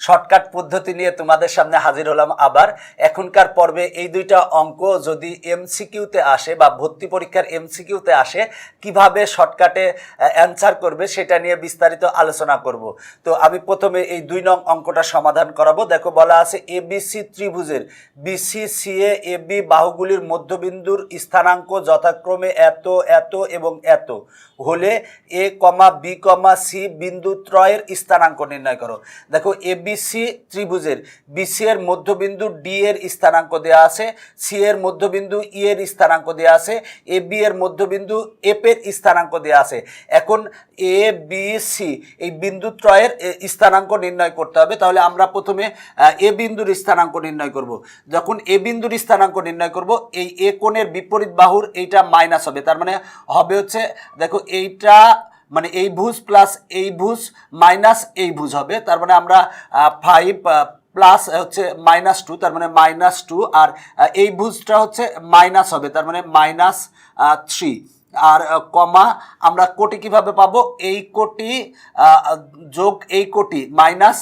Shortcut পদ্ধতি নিয়ে তোমাদের সামনে হাজির হলাম আবার। এখনকার পর্বে এই দুইটা অঙ্ক যদি এমসিকিউতে আসে বা ভর্তি পরীক্ষার এমসিকিউতে আসে, কীভাবে শর্টকাটে অ্যান্সার করবে সেটা নিয়ে বিস্তারিত আলোচনা করব। তো আমি প্রথমে এই দুই নং অঙ্কটা সমাধান করাবো। দেখো বলা আছে এবিসি ত্রিভুজের। বিসি সিএ এবি বাহুগুলির মধ্যবিন্দুর স্থানাঙ্ক যথাক্রমে এত এত এবং এত। হলে এ কমা বি কমা সি বিন্দু ত্রয়ের স্থানাঙ্ক নির্ণয় করো। দেখো এবিসি ত্রিভুজের। বিসি এর মধ্যবিন্দু ডি এর স্থানাঙ্ক দেওয়া আছে সি এর মধ্যবিন্দু ই এর স্থানাঙ্ক দেওয়া আছে এ বি এর মধ্যবিন্দু এফ এর স্থানাঙ্ক দেওয়া আছে। এখন এ বি সি এই বিন্দু ত্রয়ের স্থানাঙ্ক নির্ণয় করতে হবে। তাহলে আমরা প্রথমে এ বিন্দুর স্থানাঙ্ক নির্ণয় করব। যখন এ বিন্দুর স্থানাঙ্ক নির্ণয় করব, এই এ কোণের বিপরীত বাহুর এইটা মাইনাস হবে। তার মানে হবে হচ্ছে, দেখো এইটা মানে এই ভুজ প্লাস এই ভুজ মাইনাস এই ভুজ হবে। তার মানে আমরা ফাইভ প্লাস হচ্ছে মাইনাস টু তার মানে মাইনাস টু আর এই ভুজটা হচ্ছে মাইনাস হবে, তার মানে মাইনাস থ্রি আর কমা আমরা কোটি কীভাবে পাবো? এই কোটি যোগ এই কোটি মাইনাস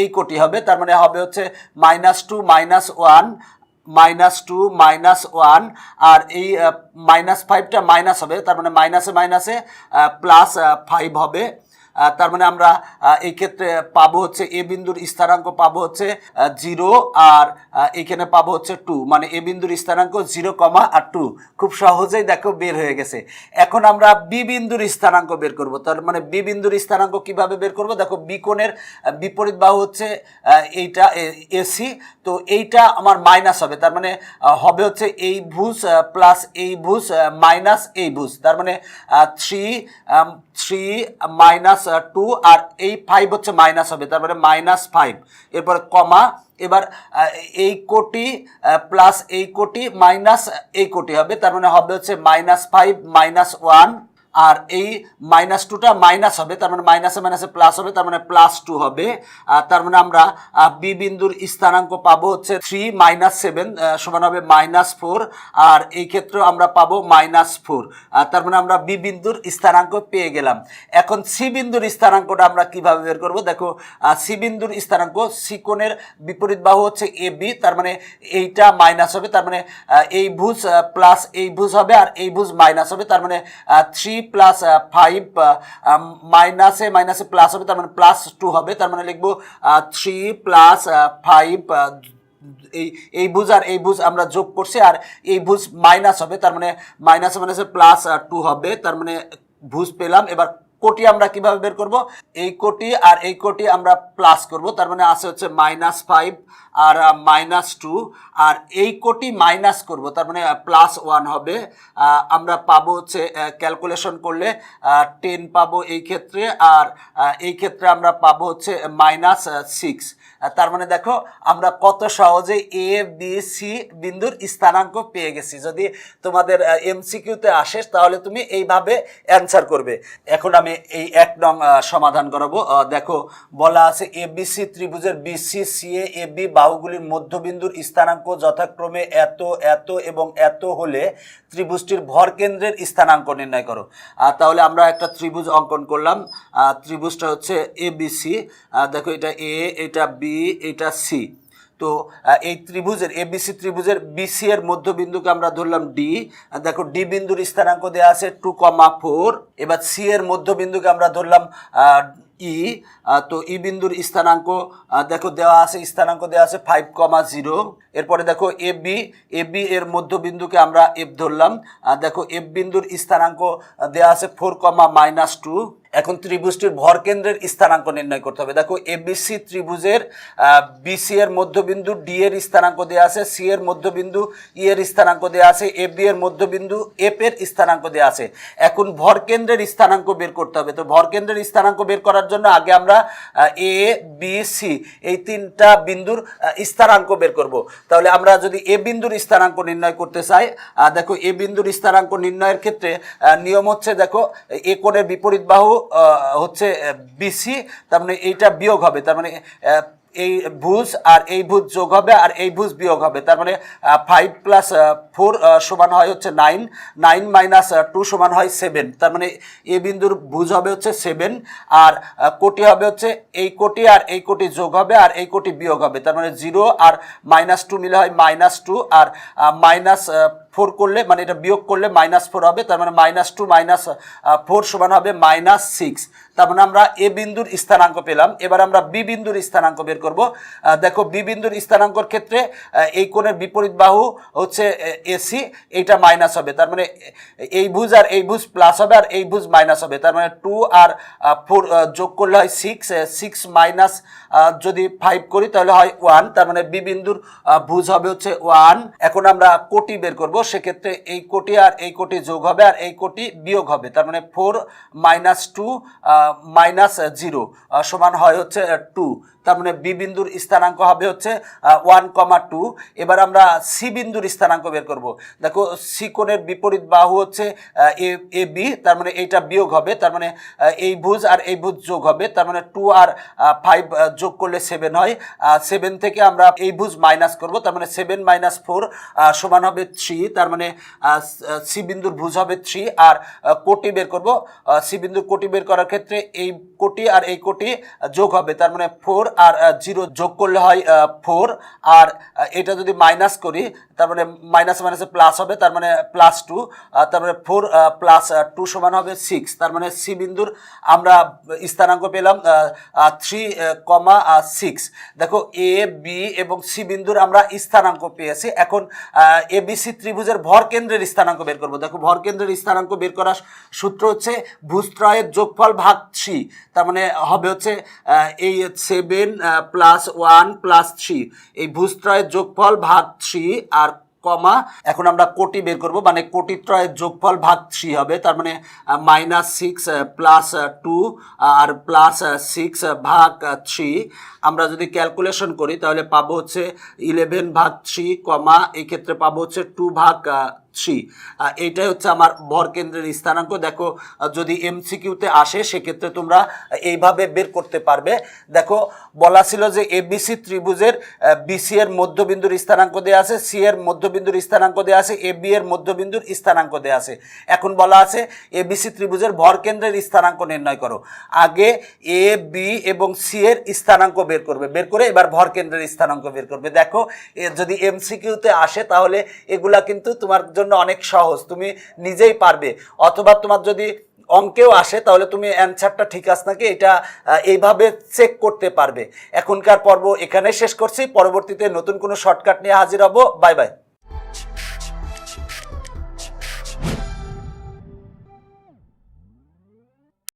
এই কোটি হবে, তার মানে হবে হচ্ছে minus two minus one minus two minus one আর এই মাইনাস ফাইভটা মাইনাস হবে, তার মানে মাইনাসে মাইনাসে প্লাস ফাইভ হবে। তার মানে আমরা এই ক্ষেত্রে পাবো হচ্ছে এ বিন্দুর স্থানাঙ্ক পাবো হচ্ছে জিরো আর আহ, এইখানে পাবো হচ্ছে টু। মানে এ বিন্দুর স্থানাঙ্ক জিরো কমা আর টু। খুব সহজেই দেখো বের হয়ে গেছে। এখন আমরা বি বিন্দুর স্থানাঙ্ক বের করব। তার মানে বি বিন্দুর স্থানাঙ্ক কীভাবে বের করব? দেখো বি কোণের আহ, বিপরীত বাহু হচ্ছে এইটা এসি। তো এইটা আমার মাইনাস হবে। তার মানে হবে হচ্ছে এই ভুজ প্লাস এই ভুজ মাইনাস এই ভুজ। তার মানে থ্রি থ্রি মাইনাস টু আর এই ফাইভ হচ্ছে মাইনাস হবে, তার মানে মাইনাস ফাইভ এরপর কমা এবার এই কোটি প্লাস এই কোটি মাইনাস এই কোটি হবে, তার মানে হবে হচ্ছে মাইনাস ফাইভ মাইনাস ওয়ান আর এই মাইনাস টুটা মাইনাস হবে, তার মানে মাইনাসে মাইনাসে প্লাস হবে, তার মানে প্লাস টু হবে। তার মানে আমরা বি বিন্দুর স্থানাঙ্ক পাবো হচ্ছে থ্রি মাইনাস সেভেন সমান হবে মাইনাস ফোর আর এই ক্ষেত্রে আমরা পাবো মাইনাস ফোর তার মানে আমরা বি বিন্দুর স্থানাঙ্ক পেয়ে গেলাম। এখন সি বিন্দুর স্থানাঙ্কটা আমরা কীভাবে বের করব? দেখো সি বিন্দুর স্থানাঙ্ক সি কোণের বিপরীত বাহু হচ্ছে এ বি তার মানে এইটা মাইনাস হবে, তার মানে এই ভুজ প্লাস এই ভুজ হবে আর এই ভুজ মাইনাস হবে, তার মানে থ্রি প্লাস ফাইভ মাইনাসে মাইনাসে প্লাস হবে, তার মানে প্লাস টু হবে, তার মানে লিখব থ্রি প্লাস ফাইভ এই এই বুঝ আর এই ভুজ আমরা যোগ করছি, আর এই ভুজ মাইনাস হবে, তার মানে মাইনাসে মাইনাসে প্লাস টু হবে, তার মানে ভুজ পেলাম, এবার কোটি আমরা কীভাবে বের করব? এই কোটি আর এই কোটি আমরা প্লাস করব। তার মানে আছে হচ্ছে মাইনাস ফাইভ আর মাইনাস টু আর এই কোটি মাইনাস করব। তার মানে প্লাস ওয়ান হবে। আমরা পাবো হচ্ছে ক্যালকুলেশন করলে টেন পাবো এই ক্ষেত্রে আর এই ক্ষেত্রে আমরা পাবো হচ্ছে মাইনাস সিক্স তার মানে দেখো, আমরা কত সহজে এ বি সি বিন্দুর স্থানাঙ্ক পেয়ে গেছি। যদি তোমাদের এমসিকিউতে আসে, তাহলে তুমি এইভাবে অ্যান্সার করবে। এখন আমি এই এক নং সমাধান করাবো। দেখো, বলা আছে এ বিসি ত্রিভুজের BC CA A A B বাহুগুলির মধ্যবিন্দুর স্থানাঙ্ক যথাক্রমে এত এত এবং এত হলে ত্রিভুজটির ভর কেন্দ্রের স্থানাঙ্ক নির্ণয় করো। তাহলে আমরা একটা ত্রিভুজ অঙ্কন করলাম। ত্রিভুজটা হচ্ছে এ বিসি দেখো, এটা এ এটা বি এটা সি তো এই ত্রিভুজের এবিসি ত্রিভুজের বিসি এর মধ্যবিন্দুকে আমরা ধরলাম ডি। দেখো, ডি বিন্দুর স্থানাঙ্ক দেওয়া আছে টু কমা ফোর। এবার সি এর মধ্যবিন্দুকে আমরা ধরলাম ই। তো ই বিন্দুর স্থানাঙ্ক দেখো দেওয়া আছে, স্থানাঙ্ক দেওয়া আছে ফাইভ কমা জিরো। এরপরে দেখো এ বি এ বি এর মধ্যবিন্দুকে আমরা এফ ধরলাম। দেখো এফ বিন্দুর স্থানাঙ্ক দেওয়া আছে ফোর কমা মাইনাস টু। এখন ত্রিভুজটির ভর কেন্দ্রের স্থানাঙ্ক নির্ণয় করতে হবে। দেখো এবিসি ত্রিভুজের বিসি এর মধ্যবিন্দু, ডি এর স্থানাঙ্ক দেওয়া আছে, সি এর মধ্যবিন্দু, ই এর স্থানাঙ্ক দেওয়া আছে, এ বি এর মধ্যবিন্দু, এফ এর স্থানাঙ্ক দেওয়া আছে। এখন ভর কেন্দ্রের স্থানাঙ্ক বের করতে হবে। তো ভর কেন্দ্রের স্থানাঙ্ক বের করার জন্য আগে আমরা এ, বি, সি এই তিনটা বিন্দুর স্থানাঙ্ক বের করব। তাহলে আমরা যদি এ বিন্দুর স্থানাঙ্ক নির্ণয় করতে চাই দেখো, এ বিন্দুর স্থানাঙ্ক নির্ণয়ের ক্ষেত্রে নিয়ম হচ্ছে, দেখো, এ কোণের বিপরীত বাহু হচ্ছে বিসি তার মানে এইটা বিয়োগ হবে। তার মানে এই ভুজ আর এই ভুজ যোগ হবে আর এই ভুজ বিয়োগ হবে। তার মানে ফাইভ প্লাস ফোর সমান হয় হচ্ছে নাইন নাইন মাইনাস টু সমান হয় সেভেন তার মানে এ বিন্দুর ভুজ হবে হচ্ছে সেভেন আর কোটি হবে হচ্ছে এই কোটি আর এই কোটি যোগ হবে আর এই কোটি বিয়োগ হবে। তার মানে জিরো আর মাইনাস টু মিলে হয় মাইনাস টু আর মাইনাস ফোর করলে মানে এটা বিয়োগ করলে মাইনাস ফোর হবে, তার মানে মাইনাস টু মাইনাস ফোর সমান হবে মাইনাস সিক্স তার মানে আমরা এ বিন্দুর স্থানাঙ্ক পেলাম। এবার আমরা বি বিন্দুর স্থানাঙ্ক বের করব। দেখো বি বিন্দুর স্থানাঙ্কর ক্ষেত্রে এই কোণের বিপরীত বাহু হচ্ছে এসি এইটা মাইনাস হবে। তার মানে এই ভুজ আর এই ভুজ প্লাস হবে আর এই ভুজ মাইনাস হবে। তার মানে টু আর ফোর যোগ করলে হয় সিক্স সিক্স মাইনাস যদি ফাইভ করি তাহলে হয় ওয়ান তার মানে বি বিন্দুর ভুজ হবে হচ্ছে ওয়ান এখন আমরা কোটি বের করব। সেক্ষেত্রে এই কোটি আর এই কোটি যোগ হবে আর এই কোটি বিয়োগ হবে। তার মানে four minus two minus zero সমান হয় হচ্ছে টু। তার মানে বি বিন্দুর স্থানাঙ্ক হবে হচ্ছে ওয়ান কমা টু। এবার আমরা সি বিন্দুর স্থানাঙ্ক বের করব। দেখো, সি কোণের বিপরীত বাহু হচ্ছে এ এ বি। তার মানে এইটা বিয়োগ হবে। তার মানে এই ভুজ আর এই ভুজ যোগ হবে। তার মানে টু আর ফাইভ যোগ করলে সেভেন হয়। সেভেন থেকে আমরা এই ভুজ মাইনাস করব। তার মানে সেভেন মাইনাস ফোর সমান হবে থ্রি। তার মানে সি বিন্দুর ভুজ হবে থ্রি আর কোটি বের করব। সি বিন্দুর কোটি বের করার ক্ষেত্রে এই কোটি আর এই কোটি যোগ হবে। তার মানে ফোর আর জিরো যোগ করলে হয় ফোর আর এটা যদি মাইনাস করি, তার মানে মাইনাস মাইনাসে প্লাস হবে, তার মানে প্লাস টু তার মানে ফোর প্লাস টু সমান হবে সিক্স তার মানে সি বিন্দুর আমরা স্থানাঙ্ক পেলাম থ্রি কমা সিক্স দেখো এ বি এবং সি বিন্দুর আমরা স্থানাঙ্ক পেয়েছি। এখন এ বি সি ত্রিভুজের ভর কেন্দ্রের স্থানাঙ্ক বের করব। দেখো, ভর কেন্দ্রের স্থানাঙ্ক বের করার সূত্র হচ্ছে ভূস্ত্রয়ের যোগফল ভাগ থ্রি তার মানে হবে হচ্ছে এই seven plus one plus three এই ভূস্ত্রয়ের যোগফল ভাগ থ্রি আর কমা, এখন আমরা কোটি বের করব মানে কোটি ত্রয়ের যোগফল ভাগ থ্রি হবে, তার মানে মাইনাস সিক্স প্লাস টু আর প্লাস সিক্স ভাগ থ্রি আমরা যদি ক্যালকুলেশন করি, তাহলে পাবো হচ্ছে ইলেভেন ভাগ থ্রি কমা এই ক্ষেত্রে পাবো হচ্ছে টু ভাগ থ্রি এইটাই হচ্ছে আমার ভর কেন্দ্রের স্থানাঙ্ক। দেখো যদি এমসিকিউতে আসে, সেক্ষেত্রে তোমরা এইভাবে বের করতে পারবে। দেখো, বলা ছিল যে এবিসি ত্রিভুজের বিসি এর মধ্যবিন্দুর স্থানাঙ্ক দেওয়া আছে সি এর মধ্যবিন্দুর স্থানাঙ্ক দেওয়া আছে এ বি এর মধ্যবিন্দুর স্থানাঙ্ক দেওয়া আছে। এখন বলা আছে এবিসি ত্রিভুজের ভর কেন্দ্রের স্থানাঙ্ক নির্ণয় করো। আগে এ বি এবং সি এর স্থানাঙ্ক বের করবে। বের করে এবার ভর কেন্দ্রের স্থানাঙ্ক বের করবে। দেখো যদি এমসিকিউতে আসে, তাহলে এগুলা কিন্তু তোমার জন্য অনেক সহজ, তুমি নিজেই পারবে। অথবা তোমার যদি অঙ্কেও আসে, তাহলে তুমি অ্যান্সারটা ঠিক আছে নাকি? এটা এইভাবে চেক করতে পারবে। এখনকার পর্ব এখানে শেষ করছি। পরবর্তীতে নতুন কোনো শর্টকাট নিয়ে হাজির হব। Bye bye